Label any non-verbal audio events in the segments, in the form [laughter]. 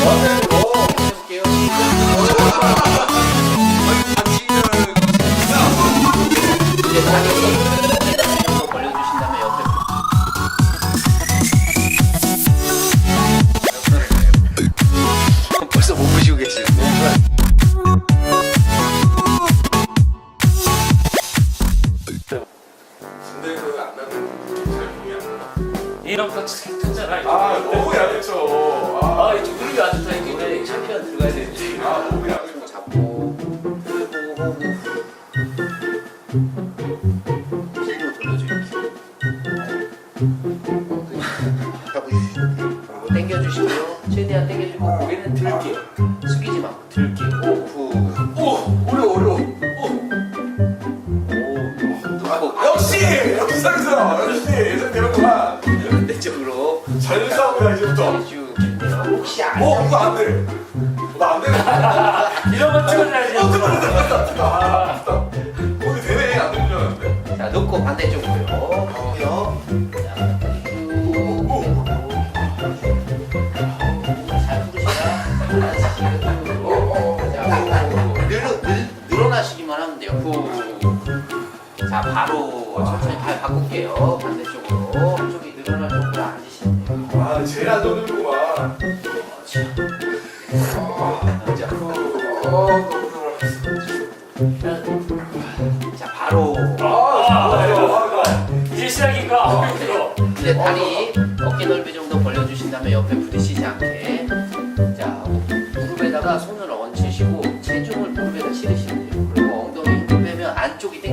해볼게요. 근데 그안 나는 잘 보이 안 나. 이런부터 괜찮아. 아너 뒤로 돌려주기 그리고 당겨주시고요. 최대한 당겨주고 고개는 들게요. 숙이지 말고 들게요 호흡 오 어려 어려. 오. 역시! 역시 상사 역시 예상대로구만. 반대쪽으로. 잘 싸움이다 이제부터. 쭉 어 이거 안 돼. 나안 돼. [laughs] 이런 거 찍어줘 후. 자, 바로 천천히 발 바꿀게요. 반대쪽으로. 한쪽이 늘어날 정도로 앉으시면 돼요. 아 제일 안 좋는구만. 자, 어 자, 바로. 아 이제 시작인가? 이제 다리 어깨 넓이 정도 벌려주신 다음에 옆에 부딪히지 않게 자 무릎에다가 손을 얹히시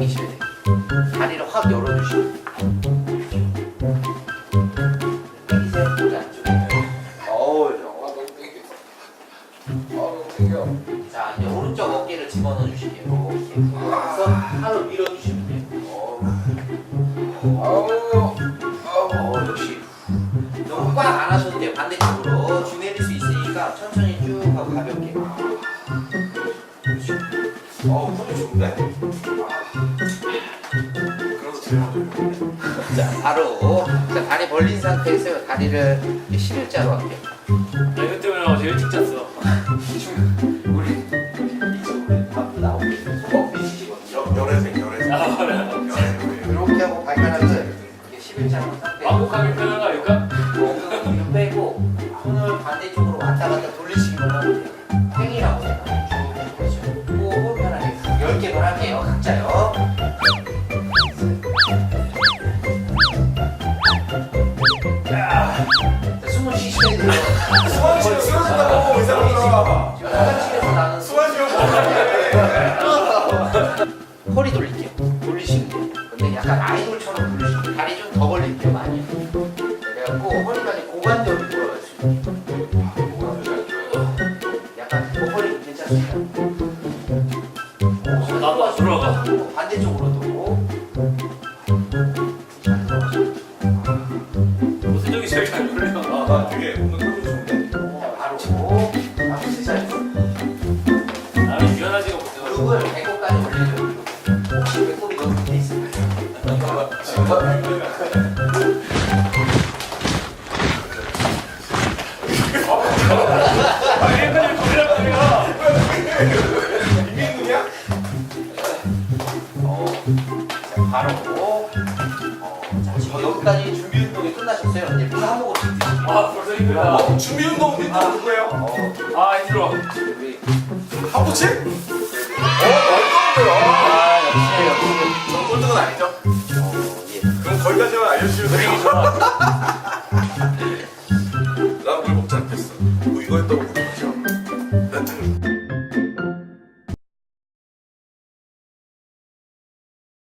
돼요 다리를 확 열어주시면 돼요 당기세요 무릎 안쪽에 어우 자 이제 오른쪽 어깨를 집어넣어 주시게요 이렇게 그래서 팔로 밀어주시면 돼요 어우. 어, 역시 너무 꽉 안 하셔도 돼요. 반대쪽으로 주 내릴 수 있으니까 천천히 쭉 하고 가볍게. 어 좋네. 그래서 제일 먼저. 자, 바로 자, 다리 벌린 상태에서 다리를 이렇게 11자로 할게요. 나 이것 때문에 어제 일찍 잤어. 우리 이쪽으로 앞으로 나오게. 손목 빗으시거든요. 열애생 열애생. 아, 그래. 열애생. 이렇게 하고 발가락을 이렇게 11자로 딱 빼고 손을 반대쪽으로 왔다 갔다 돌리시기만 하 할게요. 각자요. 자, 숨을 쉬셔야 돼요. 수만 치면 쓰러진다고 이 사람들아. 지금 화장실에서 나는 수만 치면 뭐하는데. 허리 돌릴게요. 돌리시면 돼요. 근데 약간 아이돌처럼 돌리시면 돼요. 다리 좀 더 벌릴게요, 많이. 그래갖고 허리가 이제 고관절로 돌아갈 수 있게. 약간 그 허리 괜찮습니다. 무릎을 배꼽까지 올려줘요. 혹시 배꼽이 너무 밑에 자, 바로 어, 자, 지금 여기까지 준비 운동이 끝나셨어요. 이제 물 한 모금 드세요. 아, 벌써 힘들다. 어, 준비 운동 또 누구예요? 어, 아, 힘들어. 우리 하부치? 어, 어, 어, 아 역시 역시. 넌 꼴등은 아니죠? 어, 예. 그럼 거기까지만 알려주시면 돼요. [laughs] 난물 먹지 않겠어.